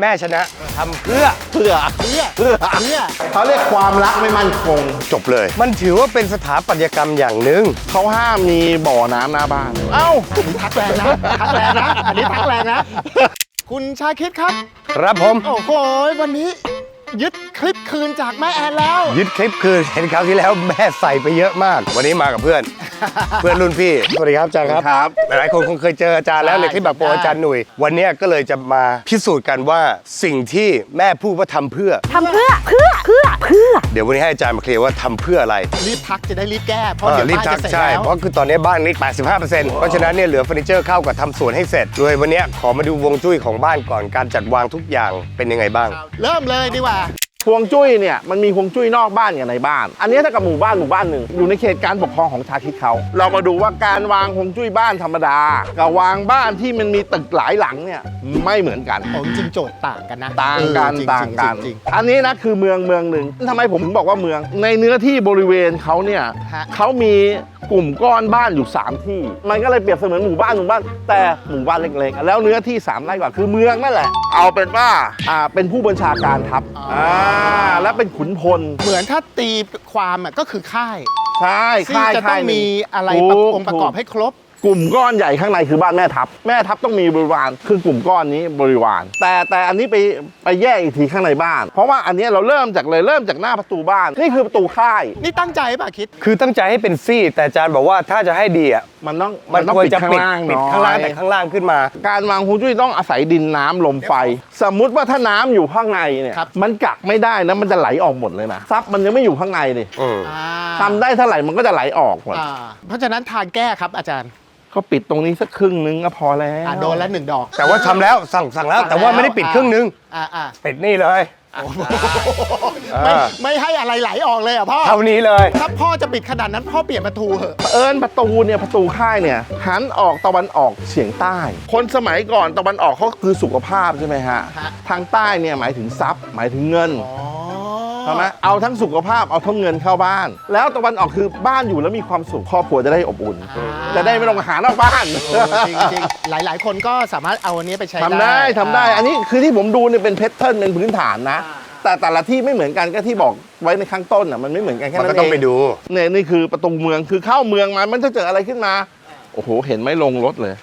แม่ชนะทำเพื่อ เพื่อเพื่อเพื่อเพื่อเขาเรียกความรักไม่มั่นคงจบเลย มันถือว่าเป็นสถาปัตยกรรมอย่างหนึ่งเขาห้ามมีบ่อน้ำหน้าบ้าน เอ้าทักแรงนะทักแรงนะ อันนี้ทักแรงนะ คุณชาคิดครับ ครับผม โอ้โหวันนี้ ยึดคลิปคืนจากแม่แอนแล้ว ยึดคลิปคือเห็นคราวที่แล้วแม่ใส่ไปเยอะมาก วันนี้มากับเพื่อน เพื่อนรุ่นพี่สวัสดีครับอาจารย์ครับครับหลายๆคนคงเคยเจออาจารย์แล้วใช่ในคลิปแบบโปรใช่อาจารย์หนุ่ยวันเนี้ยก็เลยจะมาพิสูจน์กันว่าสิ่งที่แม่พูดว่าทำเพื่อทำเพื่อเพื่อเพื่อเพื่อ เดี๋ยววันนี้ให้อาจารย์มาเคลียร์ว่าทำเพื่ออะไร รีบทักจะได้รีบแก้เพราะเอเดี๋อยวรีบบ้านทัจะกเสร็จใช่แล้วเพราะคือตอนนี้บ้านนี้85%เพราะฉะนั้นเนี่ยเหลือเฟอร์นิเจอร์เข้ากับทำสวนให้เสร็จโดยวันเนี้ยขอมาดูวงจุ้ยของบ้านก่อนการจัดวางทุกอย่างเป็นยังไงบ้าง เริ่มเลยดีกว่า ฮวงจุ้ยเนี่ยมันมีฮวงจุ้ยนอกบ้านกับในบ้าน อันนี้ถ้ากับหมู่บ้านหมู่บ้านหนึ่งอยู่ในเขตการปกครองของชาคิดเขา เรามาดูว่าการวางฮวงจุ้ยบ้านธรรมดา กับวางบ้านที่มันมีตึกหลายหลังเนี่ยไม่เหมือนกัน ผมจริงโจทย์ต่างกันนะต่างกันเออจริต่างกัน จริง อันนี้นะคือเมืองเมืองหนึ่งทำไมผมถึงบอกว่าเมือง ในเนื้อที่บริเวณเขาเนี่ยฮะ เขามีกลุ่มก้อนบ้านอยู่ 3 ที่ มันก็เลยเปรียบเสมือนหมู่บ้านหมู่บ้าน แต่หมู่บ้านเล็กๆ แล้วเนื้อที่ 3 ไร่กว่าคือเมืองนั่นแหละ เอาเป็นว่าอ่าเป็นผู้บัญชาการทัพอ่าและเป็นขุนพล เหมือนถ้าตีความอะก็คือค่าย ใช่ซึ่งค่ายจะต้องค่ายหนึ่มีอะไรถูกองค์ประกอบถูให้ครบ กลุ่มก้อนใหญ่ข้างในคือบ้านแม่ทัพ แม่ทัพต้องมีบริวารคือกลุ่มก้อนนี้บริวาร แต่แต่อันนี้ไปไปแยกอีกทีข้างในบ้าน เพราะว่าอันนี้เราเริ่มจากเลยเริ่มจากหน้าประตูบ้าน นี่คือประตูค่าย นี่ตั้งใจป่ะคิด คือตั้งใจให้เป็นซี่ แต่อาจารย์บอกว่าถ้าจะให้ดีอะมันต้องมันต้องควรปิดจะข้างปิดล่างปิดหน่อยข้างล่างแต่ข้างล่างขึ้นมา การวางฮวงจุ้ยต้องอาศัยดินน้ำลมไฟ สมมุติว่าถ้าน้ำอยู่ข้างในเนี่ยครับมันกักไม่ได้นะมันจะไหลออกหมดเลยนะซับมันยังไม่อยู่ข้างในเลยอืมอ่าทำได้เท่าไหร่มันก็จะไหลออกหมดอ่าเพราะฉะนั้นทางแก้ครับอาจารย์ ก็ปิดตรงนี้สักครึ่งนึงก็พอแล้ว อ่าโดนแล้วหนึ่งดอก แต่ว่าทำแล้วสั่งสั่งแล้ว แต่ว่าไม่ได้ปิดครึ่งนึงอ่าอ่าปิดนี่เลย ไม่อ่า ไม่ให้อะไรไหลออกเลยเหรอะพ่อ เท่านี้เลย ถ้าพ่อจะปิดขนาดนั้นพ่อเปลี่ยนประตูเหอะเอิญประตูเนี่ยประตูค่ายเนี่ยหันออกตะวันออกเฉียงใต้ คนสมัยก่อนตะวันออกเขาคือสุขภาพใช่ไหมฮะฮะ ทางใต้เนี่ยหมายถึงทรัพย์หมายถึงเงิน อ๋อ ใช่ไหมเอาทั้งสุขภาพเอาทั้งเงินเข้าบ้าน แล้วตะวันออกคือบ้านอยู่แล้วมีความสุขครอบครัวจะได้อบอุ่น จะได้ไม่ต้องหานอกบ้านเออจริงจริงๆหลาย ๆ คนก็สามารถเอาอันนี้ไปใช้ทำได้ทำได้าอันนี้คือที่ผมดูเนี่ยเป็นเพชรเทิร์นเป็นพื้นฐานนะอ่าแต่แต่ละที่ไม่เหมือนกันก็ที่บอกไว้ในข้างต้นอะมันไม่เหมือนกันแค่มันนั้ก็นเอง ต้องไปดู เนี่ยนี่คือประตูเมืองคือเข้าเมืองมา มันจะเจออะไรขึ้นมา โอ้โห เห็นไหม่ลงรถเลย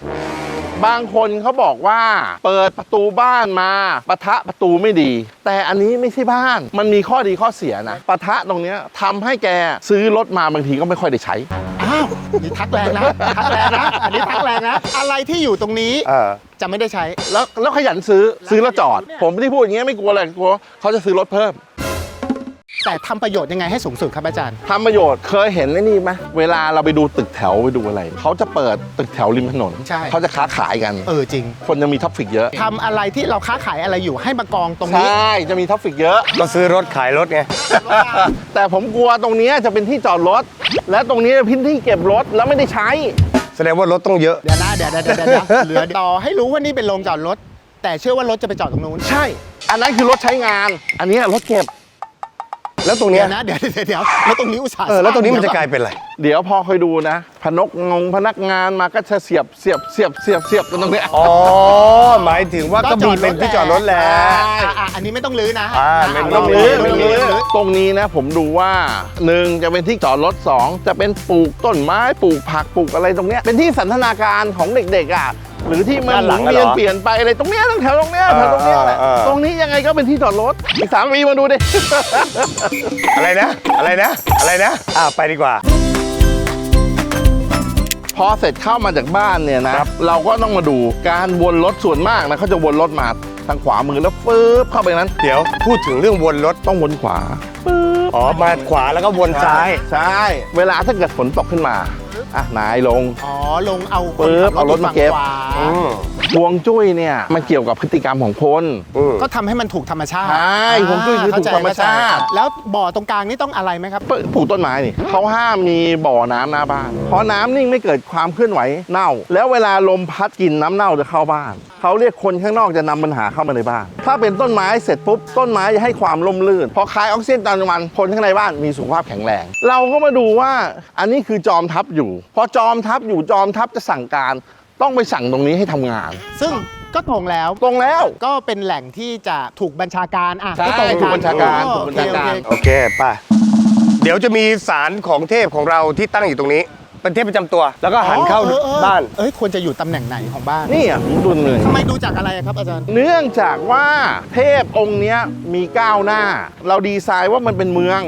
บางคนเขาบอกว่าเปิดประตูบ้านมาปะทะประตูไม่ดี แต่อันนี้ไม่ใช่บ้าน มันมีข้อดีข้อเสียนะปะทะตรงเนี้ยทำให้แกซื้อรถมาบางทีก็ไม่ค่อยได้ใช้ อ้าวนี่ทักแรงนะทักแรงนะอันนี้ทักแรงนะ อะไรที่อยู่ตรงนี้เออ จะไม่ได้ใช้ แล้วแล้วขยันซื้อซื้อแล้วจอด ผมไม่ได้พูดอย่างเงี้ยไม่กลัวอะไรกลัวเขาจะซื้อรถเพิ่ม แต่ทำประโยชน์ยังไงให้สูงสุดครับอาจารย์ ทำประโยชน์เคยเห็นไอ้นี่ไหมเวลาเราไปดูตึกแถวไปดูอะไร เขาจะเปิดตึกแถวริมถนนใช่ เขาจะค้าขายกัน เออจริงคนจะมีท็อปฟิกเยอะทำอะไรที่เราค้าขายอะไรอยู่ให้มากองตรงใชนี้่จะมีท็อปฟิกเยอะ ก็ซื้อรถขายรถไง แต่ผมกลัวตรงเนี้ยจะเป็นที่จอดรถ และตรงนี้เป็นที่เก็บรถแล้วไม่ได้ใช้ แสดงว่ารถต้องเยอะ เดี๋ยวนะเดี๋ยวเดี๋ยวเดี๋ยวเดี๋ยวเหลือต่อให้รู้ว่านี่เป็นโรงจอดรถ แต่เชื่อว่ารถจะไปจอดตรงนู้นใช่ อันนั้นคือรถใช้งาน อันเนี้ยรถเก็บ แล้วตรงเนี้เดี๋ยยวนะเดี๋ยวเดี๋ยวเดี๋ยวแล้วตรงนี้อุตส่าห์เออแล้วตรงนี้มันสจะร้างกลายเป็นอะไร เดี๋ยวพอคอยดูนะ พนกงงพนักงานมาก็จะเสียบเสียบเสียบเสียบเสียบตรงเนี้ยอ๋อ หมายถึงว่าก็มีเป็นที่จอดรถแหละอะอะอันนี้ไม่ต้องลื้อนะอ่าไม่ะต้องไม่รื้อไม่ไม่ลื้รื้อตรงนี้นะ ผมดูว่าหนึ่งจะเป็นที่จอดรถสองจะเป็นปลูกต้นไม้ปลูกผักปลูกอะไรตรงเนี้ยเป็นที่สันทนาการของเด็กๆอะ หรือที่มันด้านหหลัมุงนอะเวียนเหรอเปลี่ยนไปอะไรตรงเนี้ยตรงแถวตรงเนี้ยแถวตรงเนี้ยแหละเออเออตรงนี้ยังไงก็เป็นที่จอดรถอีกสามวีมาดูดิ อะไรนะ อะไรนะ อะไรนะ อ่าไปดีกว่า พอเสร็จเข้ามาจากบ้านเนี่ยนะเราก็ต้องมาดูการวนรถส่วนมากนะเขาจะวนรถมาทางขวามือแล้วฟืบเข้าไปนั้นเดี๋ยวพูดถึงเรื่องวนรถ ต้องวนขวาฟืบอ๋อ มาขวาแล้วก็วนซ้าย ใช่ เวลาถ้าเกิดฝนตกขึ้นมา อะนายลง อ๋อลงเอาคนปึ๊บขับเอารถมาเก็บฝั่งขวาอืม ฮวงจุ้ยเนี่ยมันเกี่ยวกับพฤติกรรมของคนอืมก็ทำให้มันถูกธรรมชาติใช่ฮวงจุ้ยคือถูกธรรมชาติเข้ใจแล้วบ่อตรงกลางนี่ต้องอะไรไหมครับ ปลูกต้นไม้นี่เขาห้ามมีบ่อน้ำหน้าบ้าน เพราะน้ำนิ่งไม่เกิดความเคลื่อนไหวเน่า แล้วเวลาลมพัดกลินน้ำเน่าจะเข้าบ้าน เขาเรียกคนข้างนอกจะนำปัญหาเข้ามาในบ้าน ถ้าเป็นต้นไม้เสร็จปุ๊บต้นไม้จะให้ความร่มรื่น พอคายออกซิเจนตอนกลางวันคนข้างในบ้านมีสุขภาพแข็งแรง เราก็มาดูว่าอันนี้คือจอมทัพอยู่ พอจอมทัพอยู่จอมทัพจะสั่งการ ต้องไปสั่งตรงนี้ให้ทำงาน ซึ่งก็ตรงแล้ว ตรงแล้ว ก็เป็นแหล่งที่จะถูกบัญชาการอะใช่ตรงถูกบัญชาการอ๋อถูกบัญชาการ โอเคโอเคโอเคไป่ะ เดี๋ยวจะมีสารของเทพของเราที่ตั้งอยู่ตรงนี้ เป็นเทพประจำตัว แล้วก็หันเข้าอ๋อออออบ้าน เอ้ยควรจะอยู่ตำแหน่งไหนของบ้านนี่อะผมดูเลยทำไมดูจากอะไรอะครับอาจารย์ เนื่องจากว่าเทพองค์เนี้ยมีก้าวหน้า เราดีไซน์ว่ามันเป็นเมือง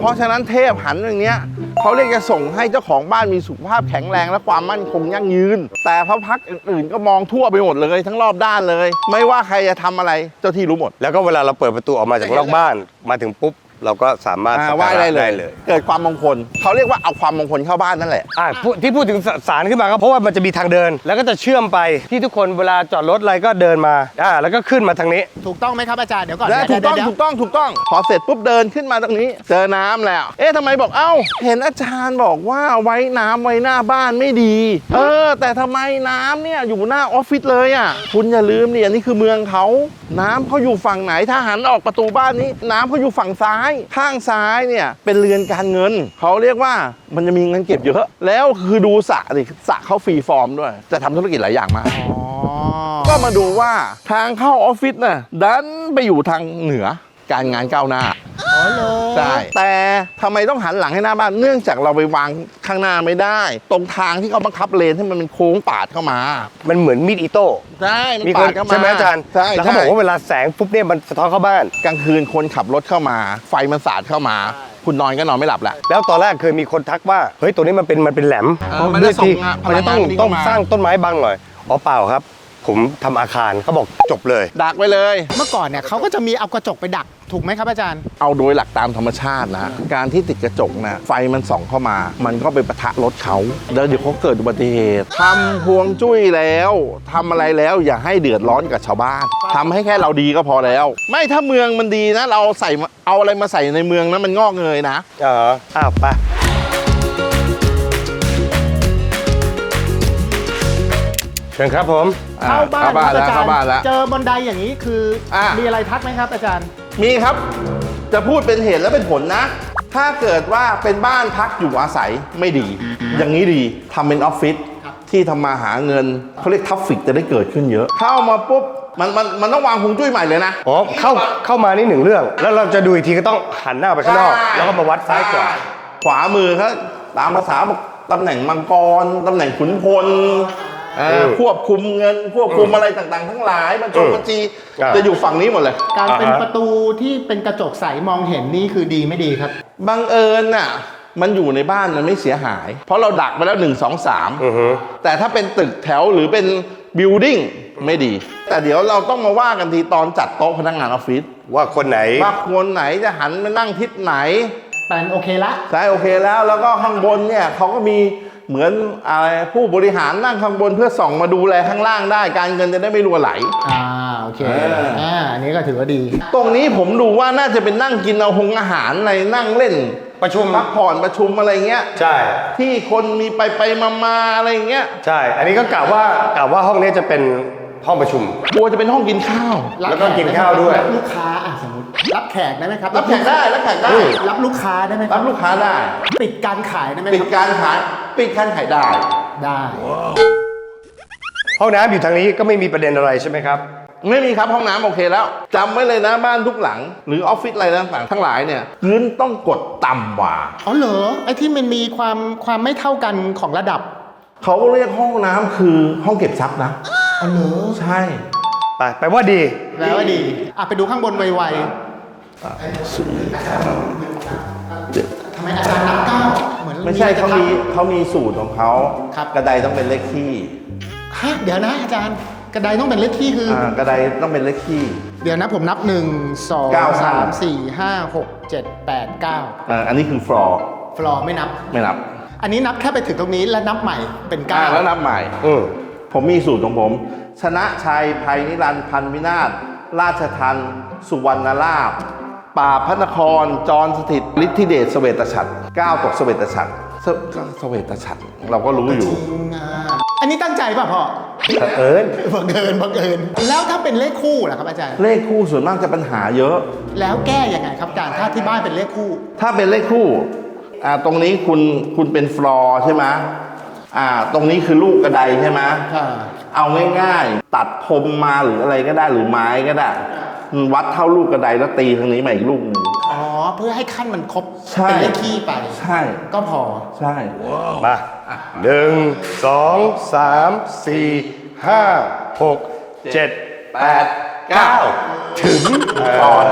เพราะฉะนั้นเทพหันอย่างเนี้ยเขาเรียกจะส่งให้เจ้าของบ้านมีสุขภาพแข็งแรงและความมั่นคงยั่งยืน แต่พระพักตร์อื่นๆก็มองทั่วไปหมดเลย ทั้งรอบด้านเลย ไม่ว่าใครจะทำอะไรเจ้าที่รู้หมด แล้วก็เวลาเราเปิดประตูออกมาจากนอกบ้าน มาถึงปุ๊บ เราก็สามารถอ่าสักไหว้การะได้เลย เกิดความมงคลเขาเรียกว่าเอาความมงคลเข้าบ้านนั่นแหละ อ่าพูดที่พูดถึงสสารขึ้นมาก็เพราะว่ามันจะมีทางเดิน แล้วก็จะเชื่อมไปที่ทุกคนเวลาจอดรถอะไรก็เดินมาอ่าแล้วก็ขึ้นมาทางนี้ ถูกต้องไหมครับอาจารย์เดี๋ยวก่อนได้เดี๋ถูยวกต้องเดี๋ยวถูกต้องถูกต้อง พอเสร็จปุ๊บเดินขึ้นมาตรงนี้ เจอน้ำแล้ว เอ๊ะทำไมบอกเอ้า เห็นอาจารย์บอกว่าไว้น้ำไว้หน้าบ้านไม่ดี เออ แต่ทำไมน้ำเนี่ยอยู่หน้าออฟฟิศเลยอะ คุณอย่าลืมเนี่ยนี่คือเมืองเขา น้ำเขาอยู่ฝั่งไหนถ้าหันออกประตูบ้านนี้ น้ำเขาอยู่ฝั่งซ้ายข้างซ้ายเนี่ยเป็นเรือนการเงิน เขาเรียกว่ามันจะมีเงินเก็บเยอะ แล้วคือดูสระดิสระเขาฟรีฟอร์มด้วย จะทำธุรกิจหลายอย่างมากอ๋อก็มาดูว่าทางเข้าออฟฟิศน่ะดันไปอยู่ทางเหนือ การงานก้าวหน้าอ๋อเลยใช่แต่ทำไมต้องหันหลังให้หน้าบ้านเนื่องจากเราไปวางข้างหน้าไม่ได้ ตรงทางที่เขาบังคับเลนให้มันเป็นโค้งปาดเข้ามา มันเหมือนมีดอิโต้ใช่มันมีคปานดเข้ามาใช่ไหมอาจารย์ใช่แล้วเขาบอกว่าเวลาแสงปุ๊บเนี่ยมันสะท้อนเข้าบ้านกลางคืนคนขับรถเข้ามา ไฟมันสาดเข้ามา คุณนอนก็นอนไม่หลับแล้วแล้วตอนแรกเคยมีคนทักว่าเฮ้ยตัวนี้มันเป็นมันเป็นแหลมเออมันจะส่งอะมันจะต้องพลังงานต้องเข้ามาสร้างต้นไม้บังหน่อยอ๋อเปล่าครับ ผมทำอาคารเขาบอกจบเลย ดักไว้เลย เมื่อก่อนเนี่ยเขาก็จะมีเอากระจกไปดักถูกไหมครับอาจารย์ เอาโดยหลักตามธรรมชาตินะการที่ติดกระจกนะไฟมันส่องเข้ามา มันก็ไปปะทะรถเขาแล้วเดี๋ยวเขาเกิดอุบัติเหตุทำพวงจุ้ยแล้วทำอะไรแล้วอย่าให้เดือดร้อนกับชาวบ้านทำให้แค่เราดีก็พอแล้ว ไม่ถ้าเมืองมันดีนะ เราใส่มาเอาอะไรมาใส่ในเมืองนะมันงอกเงยนะ เอออ้าวไปเชิญครับผม เข้าบ้านเข้าบ้านคแล้รับวอาจารเข้าบ้านย์แล้วเจอบันไดอย่างนี้คืออะ มีอะไรทักไหมครับอาจารย์ มีครับ จะพูดเป็นเหตุและเป็นผลนะ ถ้าเกิดว่าเป็นบ้านพักอยู่อาศัยไม่ดี อย่างนี้ดีทำเป็นออฟฟิศที่ทำมาหาเงินเขาเรียกทัฟฟิกจะได้เกิดขึ้นเยอะ เข้ามาปุ๊บมันมันมันต้องวางฮวงจุ้ยใหม่เลยนะ อ๋อเข้าเข้ามานี่หนึ่งเรื่อง แล้วเราจะดูอีกทีก็ต้องหันหน้าไปข้างนอกใช่แล้วก็มาวัดซ้ายขวาขวามือเขาตามภาษาบอกตำแหน่งมังกร ตำแหน่งขุนพล เอ่อเออควบคุมเงินควบคุมอะไรต่างๆ ทั้งหลายบัญชงเออบัญชีอ่า จะอยู่ฝั่งนี้หมดเลย การเป็นอ่าฮะ ประตูที่เป็นกระจกใสมองเห็นนี่คือดีไม่ดีครับ บังเอิญน่ะ มันอยู่ในบ้านมันไม่เสียหาย เพราะเราดักไปแล้ว 1 2 อือฮึ 3 แต่ถ้าเป็นตึกแถวหรือเป็นบิลดิ้งไม่ดี แต่เดี๋ยวเราต้องมาว่ากันทีตอนจัดโต๊ะพนักงานออฟฟิศว่าคนไหน ว่าคนไหนจะหันมานั่งทิศไหนแปลนโอเคละ ใช่โอเคแล้วแล้วก็ข้างบนเนี่ยเขาก็มี เหมือนอะไรผู้บริหารนั่งข้างบนเพื่อส่องมาดูแลข้างล่างได้ การเงินจะได้ไม่รั่วไหล อ่าโอเคเอออ่ อ่าอันนี้ก็ถือว่าดี ตรงนี้ผมดูว่าน่าจะเป็นนั่งกินเอาหงอาหารในนั่งเล่นประชุมพักผ่อนประชุมอะไรเงี้ย ใช่ ที่คนมีไปไปมามาอะไรเงี้ยใช่ อันนี้ก็กล่าวว่ากล่าวว่าห้องนี้จะเป็นห้องประชุม กลัวจะเป็นห้องกินข้าว แล้วก็กินข้าวด้วย รับลูกค้าอะสมมติ รับแขกได้ไหมครับรับแขกได้รับแขกได้รับลูกค้าได้ไหมครัรับบลูกค้าได้ ปิดการขายได้ไหมปิดครับการขายปิดการขายได้ได้ห้องน้ำอยู่ทางนี้ก็ไม่มีประเด็นอะไรใช่ไหมครับไม่มีครับห้องน้ำโอเคแล้วจำไว้เลยนะบ้านทุกหลัง หรือออฟฟิศอะไรต่างๆทั้งหลายเนี่ยพื้นต้องกดต่ำกว่าอ๋อเหรอไอ้ที่มันมีความความไม่เท่ากันของระดับ เขาเรียกห้องน้ำคือห้องเก็บทรัพย์นะอ๋อเหรอใช่ ไปไปว่าดีแล้วดีอะไปดูข้างบนไวๆ ทำไมอาจารย์นับเก้าเหมือนไม่ใช่อะรจะเขามีทเขามีสูตรของเขาครับกระไดต้องเป็นเลขที่ำฮะเดี๋ยวนะอาจารย์กระไดต้องเป็นเลขที่คือออ่ากระไดต้องเป็นเลขที่ เดี๋ยวนะผมนับหนึ่งสองเก้าสามห้าสี่ห้าหกเจ็ดแปดเก้าอ่าอันนี้คือฟลอร์ฟลอร์ไม่นับไม่นับ อันนี้นับแค่ไปถึงตรงนี้แล้วนับใหม่เป็นอ่าเก้าแล้วนับใหม่อืมผมมีสูตรของผม ชนะชัยภัยนิรันดร์พันวินาศราชทันสุวรรณลาภ ป่าบพระนคร จรสถิตฤทธิเดชเสเวตฉัตรก้าวตกเสเวตฉัตรเสก็เสเวตฉัตรเราก็รู้อยู่จริงอะอันนี้ตั้งใจป่ะพ่อบังเอิญบังเอิญบังเอิญแล้วถ้าเป็นเลขคู่ล่ะครับอาจารย์ เลขคู่ส่วนมากจะปัญหาเยอะ แล้วแก้ยังไงครับอาจารย์ถ้าที่บ้านเป็นเลขคู่ ถ้าเป็นเลขคู่อ่าตรงนี้คุณคุณเป็นฟลอร์ใช่ไหมอ่า ตรงนี้คือลูกกระไดใช่ไหมอ่า เอาง่ายๆ ตัดพรมมาหรืออะไรก็ได้หรือไม้ก็ได้ วัดเท่าลูกกระไดแล้วตีทางนี้มาอีกลูกหนึงอ๋อ เพื่อให้ขั้นมันครบ ใช่ เป็นเลขขี้ไป ใช่ ก็พอ ใช่ มาหนึ่งสองสามสี่ห้าหกเจ็ดแปดเก้าถึงก่อน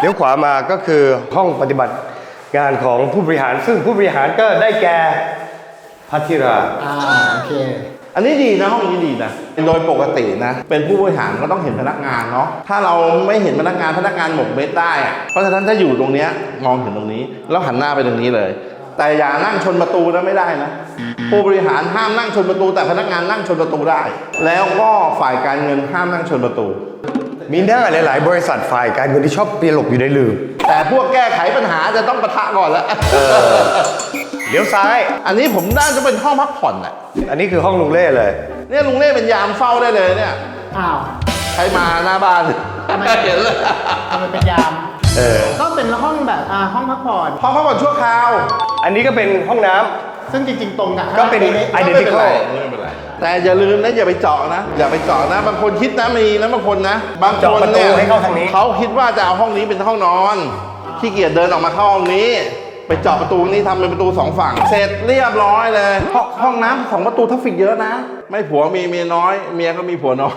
เดี๋ยวขวามาก็คือห้องปฏิบัติงานของผู้บริหารซึ่งผู้บริหารก็ได้แก่พัทธิรา อ่า โอเค อันนี้ดีนะห้องนี้ดีนะโดยปกตินะ เป็นผู้บริหารก็ต้องเห็นพนักงานเนาะถ้าเราไม่เห็นพนักงานพนักงานหมกเม็ดได้อะเพราะฉะนั้นถ้าอยู่ตรงเนี้ยมองเห็นตรงนี้ แล้วหันหน้าไปตรงนี้เลย แต่อย่านั่งชนประตูนะไม่ได้นะ ผู้บริหารห้ามนั่งชนประตู แต่พนักงานนั่งชนประตูได้ แล้วก็ฝ่ายการเงินห้ามนั่งชนประตู มีหน้าหลาย ๆ บริษัทฝ่ายการเงินที่ชอบเปียหลบอยู่ในลืมแต่พวกแก้ไขปัญหาจะต้องปะทะก่อนแล้ว เลี้ยวซ้าย อันนี้ผมน่าจะเป็นห้องพักผ่อนแหละอันนี้คือห้องลุงเล่เลย เนี่ยลุงเล่เป็นยามเฝ้าได้เลยเนี่ย อ้าวใครมาหน้าบ้านทำไมเห็นเลยทำไมเป็นยาม เออ ก็เป็นห้องแบบอ่าห้องพักผ่อน ห้องพักผ่อนชั่วคราว อันนี้ก็เป็นห้องน้ำซึ่งจริง ๆ ตรงกับก็เป็นห้องไอเล็กเดนติคอลไม่เป็นไร แต่อย่าลืมนะอย่าไปเจาะนะ อย่าไปเจาะนะ บางคนคิดนะมีนะบางคนนะ บางคนเจาะประตูเนี่ยให้เข้าทางนี้ เขาคิดว่าจะเอาห้องนี้เป็นห้องนอนขี้เกียจเดินออกมาเข้าห้องนี้ ไปเจาะประตูนี้ทำเป็นประตูสองฝั่ง เสร็จเรียบร้อยเลย ห้องห้องน้ำสองประตูทัฟฟิกเยอะนะ ไม่ผัวมีเมียน้อย เมียก็มีผัวน้อย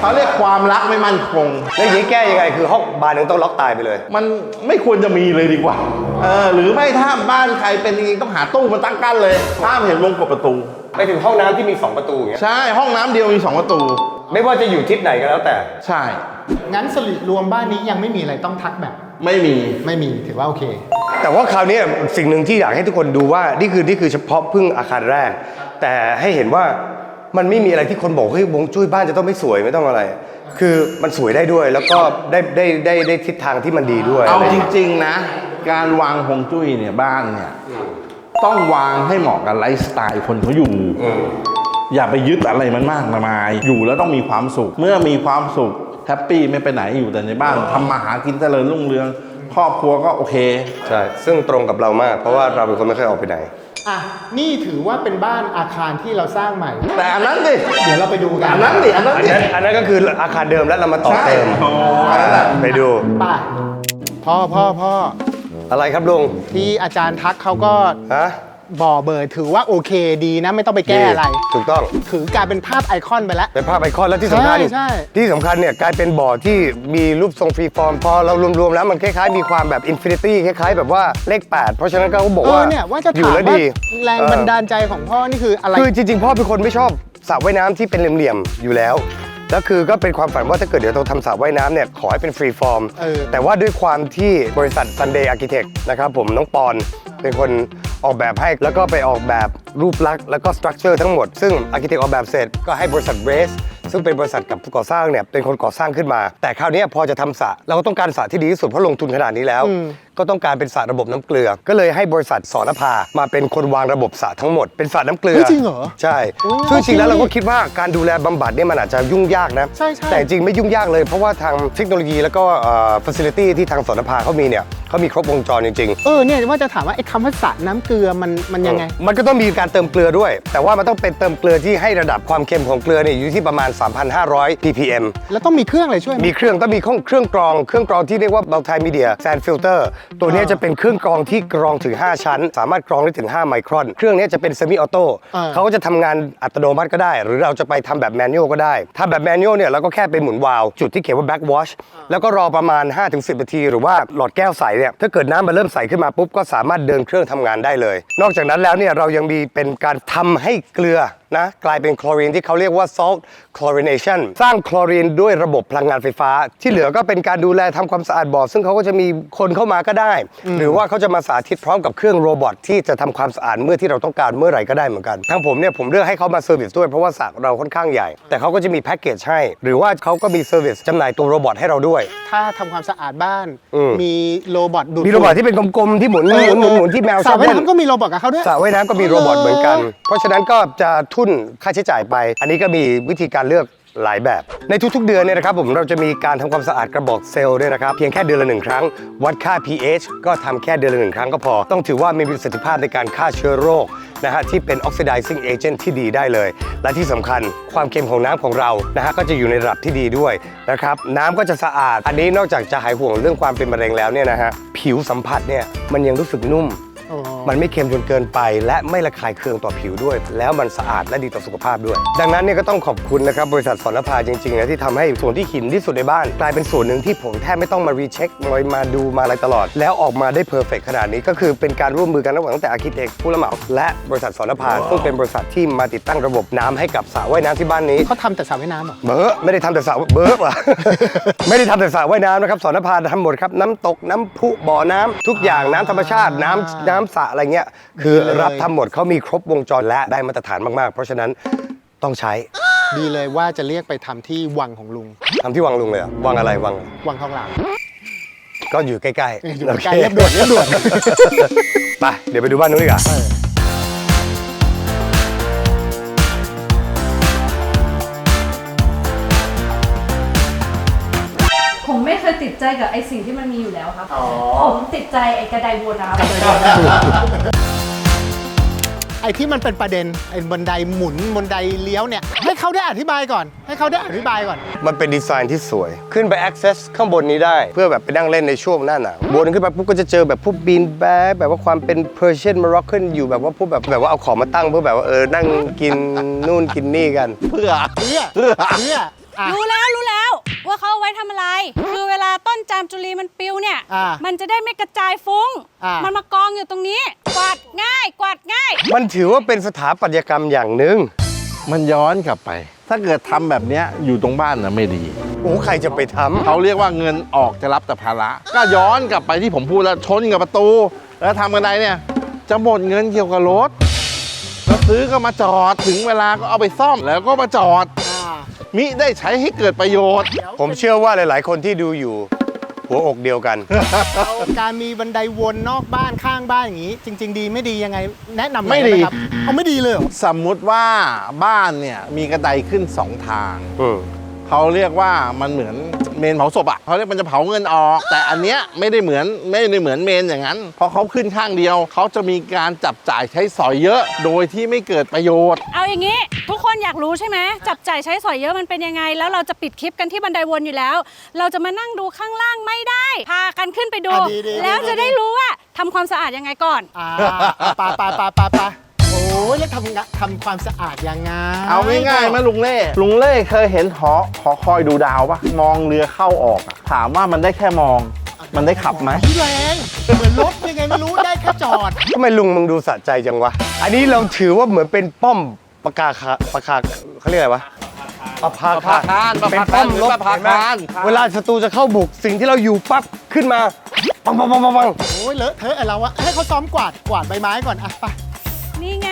เขาเรียกความรักไม่มั่นคง แล้วอย่างนี้แก้ยังไงคือห้องบานหนึงต้องล็อกตายไปเลย มันไม่ควรจะมีเลยดีกว่า เออหรือไม่ถ้าบ้านใครเป็นจริงๆต้องหาตู้มาตั้งกั้นเลยห้ามเห็นวงกบประตู ไปถึงห้องน้ำที่มี 2 ประตูอย่างเงี้ยใช่ห้องน้ำเดียวมีสองประตู ไม่ว่าจะอยู่ทิศไหนก็แล้วแต่ ใช่ งั้นสรุปรวมบ้านนี้ยังไม่มีอะไรต้องทักแบบ ไม่มี ไม่มีถือว่าโอเค แต่ว่าคราวนี้สิ่งหนึ่งที่อยากให้ทุกคนดูว่านี่คือนี่คือเฉพาะเพึ่งอาคารแรก แต่ให้เห็นว่ามันไม่มีอะไรที่คนบอกเฮ้ยวงจุ้ยบ้านจะต้องไม่สวยไม่ต้องอะไร คือมันสวยได้ด้วยแล้วก็ได้ได้ได้ได้ทิศทางที่มันดีด้วยเอาอะไรจริง ๆ นะ การวางฮวงจุ้ยเนี่ยบ้านเนี่ยต้องวางให้เหมาะกับไลฟ์สไตล์คนเขาอยู่ อย่าไปยึดอะไรมันมากมาย อยู่แล้วต้องมีความสุข เมื่อมีความสุขแฮปปี้ไม่ไปไหนอยู่แต่ในบ้านทำมาหากินเจริญรุ่งเรือง ครอบครัวก็โอเค ใช่ ซึ่งตรงกับเรามาก เพราะว่าเราเป็นคนไม่เคยออกไปไหน อะ นี่ถือว่าเป็นบ้านอาคารที่เราสร้างใหม่ แต่อันนั้นดิเดี๋ยวเราไปดูกันอันนั้นดิอันนั้นอันดินั้นอันนั้นก็คืออาคารเดิมแล้วเรามาต่อใช่เติมโอ้อันนั้นแหละไปดูป่ะพ่อพ่อพ่ออะไรครับลุงที่อาจารย์ทักเขาก็ฮะ บ่อเบอร์ถือว่าโอเคดีนะไม่ต้องไปแก้อะไร ถูกต้อง ถือกลายเป็นภาพไอคอนไปแล้ว เป็นภาพไอคอนแล้วที่สำคัญ ใช่ใช่ ที่สำคัญเนี่ยกลายเป็นบ่อที่มีรูปทรงฟรีฟอร์ม พอเรารวมๆแล้วมันคล้ายๆ มีความแบบอินฟินิตี้คล้ายๆ แบบว่าเลข 8 เพราะฉะนั้นก็บอกเอว่าอเนี่ยว่าจะอยู่ถามแล้วว่าดีแรงบันดาลใจของพ่อนี่คืออะไร คือจริงๆ พ่อเป็นคนไม่ชอบสระว่ายน้ำที่เป็นเหลี่ยมๆอยู่แล้ว แล้วคือก็เป็นความฝันว่าถ้าเกิดเดี๋ยวเราทำสระว่ายน้ำเนี่ยขอให้เป็นฟรีฟอร์ม เออ แต่ว่าด้วยความที่บริษัท Sunday Architect นะครับผมน้องปอนเป็นคนออกแบบให้แล้วก็ไปออกแบบรูปลักษณ์แล้วก็สตรัคเจอร์ทั้งหมด ซึ่ง Architect ออกแบบเสร็จก็ให้บริษัทเรสซึ่งเป็นบริษัทกับผู้ก่อสร้างเนี่ยเป็นคนก่อสร้างขึ้นมา แต่คราวเนี้ยพอจะทำสระเราก็ต้องการสระที่ดีที่สุดเพราะลงทุนขนาดนี้แล้ว ก็ต้องการเป็นสระระบบน้ำเกลือ ก็เลยให้บริษัทสอนภามาเป็นคนวางระบบสระทั้งหมดเป็นสระน้ำเกลือเฮ้ยจริงเหรอใช่โอ้ยซึ่งจริงๆแล้วเราก็จริงดิคิดว่าการดูแลบำบัดเนี่ยมันอาจจะยุ่งยากนะใช่ใช่ แต่จริงไม่ยุ่งยากเลยเพราะว่าทางเทคโนโลยีแล้วก็ฟัซิลิตี้ที่ทางสนภาเขามีเนี่ยเขามีครบวงจรจริงเออเนี่ยว่าจะถามว่าไอ้คำว่าสระน้ำเกลือมันมันๆยังไง มันก็ต้องมีการเติมเกลือด้วย แต่ว่ามันต้องเป็นเติมเกลือที่ให้ระดับความเค็มของเกลือเนี่ยอยู่ที่ประมาณ 3,500 ppm แล้วต้องมีเครื่องอะไรช่วยไหม มีเครื่องต้องมีเครื่องเครื่องกรอง เครื่องกรองที่เรียกว่า multimedia sand filter ตัวเนี้ยจะเป็นเครื่องกรองที่กรองถึง 5 ชั้น สามารถกรองได้ถึง 5 ไมครอน เครื่องเนี้ยจะเป็น semi auto อ่าเขาก็จะทำงานอัตโนมัติก็ได้ หรือเราจะไปทำแบบแมนนวลก็ได้ ถ้าแบบแมนนวลเนี่ยเราก็แค่ไปหมุนวาล์วจุดที่เขียนว่า back wash แล้วก็รอประมาณ 5-10 นาที หรือว่าหลอดแก้วใสเนี่ยถ้าเกิดน้ำมันเริ่มใสขึ้นมาปุ๊บก็สามารถเดินเครื่องทำงานได้เลย นอกจากนั้นแล้วเนี่ยเรายังมีเป็นการทำให้เกลือนะกลายเป็นคลอรีนที่เขาเรียกว่า salt chlorination สร้างคลอรีนด้วยระบบพลังงานไฟฟ้า ที่เหลือก็เป็นการดูแลทำความสะอาดบ่อซึ่งเขาก็จะมีคนเข้ามาก็ได้ หรือว่าเขาจะมาสาธิตพร้อมกับเครื่องโรบอทที่จะทำความสะอาดเมื่อที่เราต้องการเมื่อไหร่ก็ได้เหมือนกันทางผมเนี่ยผมเลือกให้เขามาเซอร์วิสด้วยเพราะว่าสระเราค่อนข้างใหญ่ แต่เขาก็จะมีแพ็กเกจให้ หรือว่าเขาก็มีเซอร์วิสจำหน่ายตัวโรบอทให้เราด้วย ถ้าทำความสะอาดบ้านอืมมีโรบอทดูดมีโรบอทที่เป็นกลมๆที่หมุนหเออมุนหมุนหมุนที่แมวสชระอบว่ายเล่นน้ำก็มีโรบอทกับเขาด้วยสระว่ายน้ำก็มีโรบอทเหมือนกัน เพราะฉะนั้นก็จะทุ่นค่าใช้จ่ายไป อันนี้ก็มีวิธีการเลือก หลายแบบ ในทุกๆเดือนเนี่ยนะครับผมเราจะมีการทำความสะอาดกระบอกเซลล์ด้วยนะครับ เพียงแค่เดือนละหนึ่งครั้ง วัดค่า pH ก็ทำแค่เดือนละหนึ่งครั้งก็พอ ต้องถือว่ามีประสิทธิภาพในการฆ่าเชื้อโรคนะฮะที่เป็น oxidizing agent ที่ดีได้เลย และที่สำคัญความเค็มของน้ำของเรานะฮะก็จะอยู่ในระดับที่ดีด้วยนะครับน้ำก็จะสะอาด อันนี้นอกจากจะหายห่วงเรื่องความเป็นมะเร็งแล้วเนี่ยนะฮะผิวสัมผัสเนี่ยมันยังรู้สึกนุ่ม มันไม่เค็มจนเกินไป และไม่ระคายเคืองต่อผิวด้วย แล้วมันสะอาดและดีต่อสุขภาพด้วย ดังนั้นเนี่ยก็ต้องขอบคุณนะครับบริษัทสอนภาจริงๆนะที่ทำให้ส่วนที่หินที่สุดในบ้าน กลายเป็นส่วนหนึ่งที่ผมแทบไม่ต้องมารีเช็คมามาดูมาอะไรตลอด แล้วออกมาได้เพอร์เฟกขนาดนี้ก็คือเป็นการร่วมมือกันระหว่างตั้งแต่อาร์คิเทคผู้รับเหมาและบริษัทสอนภาซึ่งเป็นบริษัทที่มาติดตั้งระบบน้ำให้กับสระว่ายน้ำที่บ้านนี้เขาทำแต่สระว่ายน้ำเหรอเบอไม่ได้ทำแต่สระเบอว่ะไม่ได้ทำแต่สระว่ายน้ำนะครับสอนพานทำหมดครับน้ำตกน้ำพุบ่อน้ำทุกอย่างน้ำธรรมชาติน้ำน้ำสระอะไรเงี้ยคือดีเลย รับทำหมดเขามีครบวงจรและได้มาตรฐานมากๆ เพราะฉะนั้นต้องใช้ดีเลยว่าจะเรียกไปทำที่วังของลุง ทำที่วังลุงเลยเหรอวังอะไรวัง วังทองหลางก็อยู่ใกล้ๆอยู่โใกล้เรียบด่วนเรียบด่วน ไปเดี๋ยวไปดูบ้านนู้นดีกว่าผม กับไอสิ่งที่มันมีอยู่แล้วครับผมติดใจไอกระไดบัวน้ำไอ้ที่มันเป็นประเด็นไอ้บันไดหมุนบันไดเลี้ยวเนี่ยให้เขาได้อธิบายก่อน ให้เขาได้อธิบายก่อน มันเป็นดีไซน์ที่สวย ขึ้นไป access ข้างบนนี้ได้ เพื่อแบบไปนั่งเล่นในช่วงหน้าหนาวบนขึ้นไปปุ๊บก็จะเจอแบบพวกบีนแบกแบบว่าความเป็น Persian Moroccan อยู่แบบว่าพวกแบบแบบว่าเอาของมาตั้งเพื่อแบบว่าเออนั่งกินนู่นกินนี่กัน เพื่อเพื่อเพื่อเพื่ออะรู้แล้วรู้แล้ว ว่าเขาเอาไว้ทำอะไรคือเวลาต้น จามจุลีมันปิวเนี่ย อ่ามันจะได้ไม่กระจายฟุ้ง อ่ามั มันมากองอยู่ตรงนี้ กวาดง่าย กวาดง่าย มันถือว่าเป็นสถาปัตยกรรมอย่างหนึ่งมันย้อนกลับไป ถ้าเกิดทำแบบเนี้ยอยู่ตรงบ้านนะไม่ดี โอ้ใครจะไปทำ เขาเรียกว่าเงินออกจะรับแต่ภาระ ก็ย้อนกลับไปที่ผมพูดแล้วชนกับประตู แล้วทำกันไดเนี่ย จะหมดเงินเกี่ยวกับรถแล้วซื้อก็มาจอดถึงเวลาก็เอาไปซ่อมแล้วก็มาจอดอ่ามิได้ใช้ให้เกิดประโยชน์ ผมเชื่อว่าหลาย ๆ คนที่ดูอยู่ หัวอกเดียวกัน เอาการมีบันไดวนนอกบ้านข้างบ้านอย่างนี้ จริง ๆ ดีไม่ดียังไง แนะนำหน่อยไม่ดี หครับเอาไม่ดีเลยเหรอสมมุติว่าบ้านเนี่ยมีกระไดขึ้นสองทาง อืมเขาเรียกว่ามันเหมือน เมนเผาศพอะเขาเรียกมันจะเผาเงินออก แต่อันเนี้ยไม่ได้เหมือนไม่ได้เหมือนเมนอย่างนั้นเพราะเขาขึ้นข้างเดียว เขาจะมีการจับจ่ายใช้สอยเยอะ โดยที่ไม่เกิดประโยชน์ เอาอย่างนี้ ทุกคนอยากรู้ใช่ไหมจับจ่ายใช้สอยเยอะมันเป็นยังไง แล้วเราจะปิดคลิปกันที่บันไดวนอยู่แล้ว เราจะมานั่งดูข้างล่างไม่ได้ พากันขึ้นไปดู อะดีๆแล้วดีๆจะได้รู้ว่าทำความสะอาดยังไงก่อน อ่าปาปาปาปาปา โอ้ยแล้วทำงะทำความสะอาดยังไงเอาง่ายๆไหมลุงเล่ ลุงเล่เคยเห็นหอหอคอยดูดาวปะมองเรือเข้าออกอะถามว่ามันได้แค่มอง มันได้ขับไหม พี่แรงเหมือนรถยังไงไม่รู้ได้แค่จอด ทำไมลุงมึงดูสะใจจังวะ อันนี้เราถือว่าเหมือนเป็นป้อมปากาคาปากาเขาเรียกอะไรวะปะพาปะพาคารเป็นปะพาป้คาอรมหรือรบปะพาเห็นไหมคารเวลาศัตรูจะเข้าบุกสิ่งที่เราอยู่ปั๊บขึ้นมาปังปังปังปังปังโอ้ยเลอะเทอะไอ้เราอะให้เขาซ้อมกวาดกวาดใบไม้ก่อนอะไป นี่ไง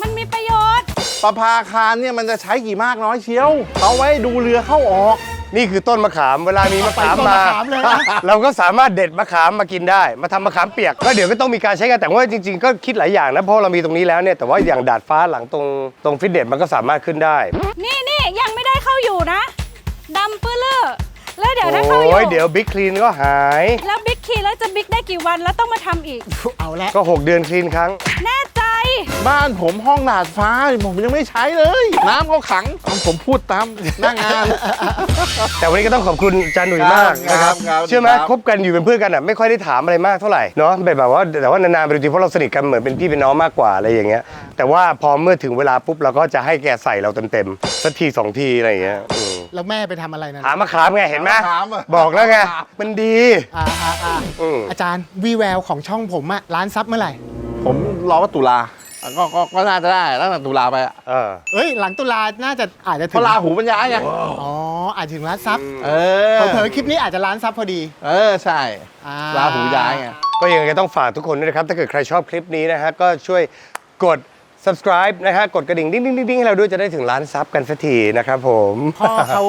มันมีประโยชน์ ประภาคารเนี่ยมันจะใช้กี่มากน้อยเชียว เอาไว้ดูเรือเข้าออก นี่คือต้นมะขามเวลามีมะขามเอาไปต้นมามะขามเลยนะ เราก็สามารถเด็ดมะขามมากินได้ มาทำมะขามเปียกก็เดี๋ยวก็ต้องมีการใช้กันแต่ว่าจริง ๆ ก็คิดหลายอย่างนะเพราะเรามีตรงนี้แล้วเนี่ยแต่ว่าอย่างดาดฟ้าหลังตรงตรงฟิตเนสมันก็สามารถขึ้นได้ นี่นี่ยังไม่ได้เข้าอยู่นะดำปื้อเลอะแล้วเดี๋ยวถ้าเข้าอโอ้ยยู่เดี๋ยวบิ๊กคลีนก็หาย แล้วบิ๊กคีแล้วจะบิ๊กได้กี่วันแล้วต้องมาทำอีก เอาละก็ 6 เดือนคลีนครั้ง แน่ใจ บ้านผมห้องดาดฟ้า ผมยังไม่ใช้เลย น้ำก็ขัง ผมพูดตามหน้างาน แต่วันนี้ก็ต้องขอบคุณอาจารย์หนุ่ยมากครับนะครับครับเชื่อไหมครับ คบกันอยู่เป็นเพื่อนกันอะไม่ค่อยได้ถามอะไรมากเท่าไหร่เนาะแบบแบบว่าแต่ว่านานๆไปดูทีเพราะเราสนิทกันเหมือนเป็นพี่เป็นน้องมากกว่าอะไรอย่างเงี้ย แต่ว่าพอเมื่อถึงเวลาปุ๊บเราก็จะให้แกใส่เราเต็มๆสักทีสองทีอะไรอย่างเงี้ยอืมแล้วแม่ไปทำอะไรนะหามะขามไงเห็นไหมหามะขามอะ บอกแล้วไงมันดี อ่าอ่าอ่าอืม อาจารย์วีแววของช่องผมอะร้านซับเมื่อไหร่ ผมรอว่าตุลา ก็ก็ก็น่าจะได้ตั้งแต่ตุลาไปอะเออเอ้ย หลังตุลาน่าจะอาจจะเพถึงราะลาหูมันย้ายไงอ๋ออาจถึงร้านซับเออเผลอๆคลิปนี้อาจจะร้านซับพอดีเออใช่อ่ลาหูย้ายไง ก็ยังไงก็ต้องฝากทุกคนด้วยนะครับ ถ้าเกิดใครชอบคลิปนี้นะฮะก็ช่วยกด subscribe นะฮะกดกระดิ่งดิ้งดิ้งดิ้งดิ้งให้เราด้วยจะได้ถึงล้านซับกันสักทีนะครับผม พ่อเขา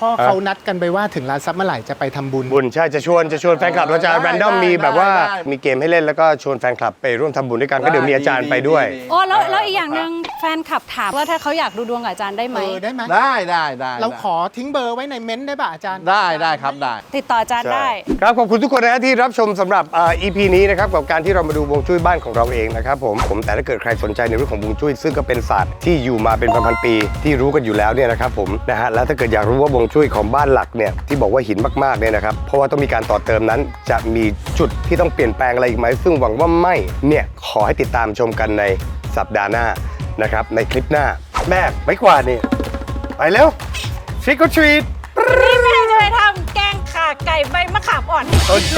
พ่อเขานัดกันไปว่าถึงร้านซับเมื่อไหร่จะไปทำบุญ บุญใช่จะชวนจะชวนแฟนคลับเราจะได้แรนดอมได้มีแบบว่าได้มีเกมให้เล่นแล้วก็ชวนแฟนคลับไปร่วมทำบุญด้วยกันก็เดี๋ยวมีอาจารย์ไปด้วย โอ้แล้วแล้วอีกอย่างหนึ่งแฟนคลับถามว่าถ้าเขาอยากดูดวงกับอาจารย์ได้ไหม เออได้ไหมได้ได้ได้เราขอทิ้งเบอร์ไว้ในเม้นต์ได้ป่ะอาจารย์ ได้ได้ครับได้ ติดต่ออาจารย์ได้ ครับ ขอบคุณทุกคนนะฮะที่รับชมสำหรับอ่า EP นี้นะครับกับการที่เรามาดูวงจุ้ยบ้านของเราเองนะครับผมผมแต่ถ้าเกิดใครสนใจในเรื่องของวงจุ้ยซึ่งก็เป็นศาสตร์ที่อยู่มาเป็นพันๆปี ที่รู้กันอยู่แล้วเนี่ยนะครับผมนะฮะแล้วถ้าเกิดอยากรู้ว่าวงจุ้ยของบ้านหลักเนี่ยที่บอกว่าหินมากๆเนี่ยนะครับเพราะว่าต้องมีการต่อเติมนั้น จะมีจุดที่ต้องเปลี่ยนแปลงอะไรอีกไหมซึ่งหวังว่าไม่เนี่ยขอให้ติดตามชมกันในสัปดาห์หน้านะครับในคลิปหน้าแม่ไม่กว่าดนี่ไปเร็ว trick or treat นี่แม่จะไปทำแกงข่าไก่ใบมะขามอ่อน โอเค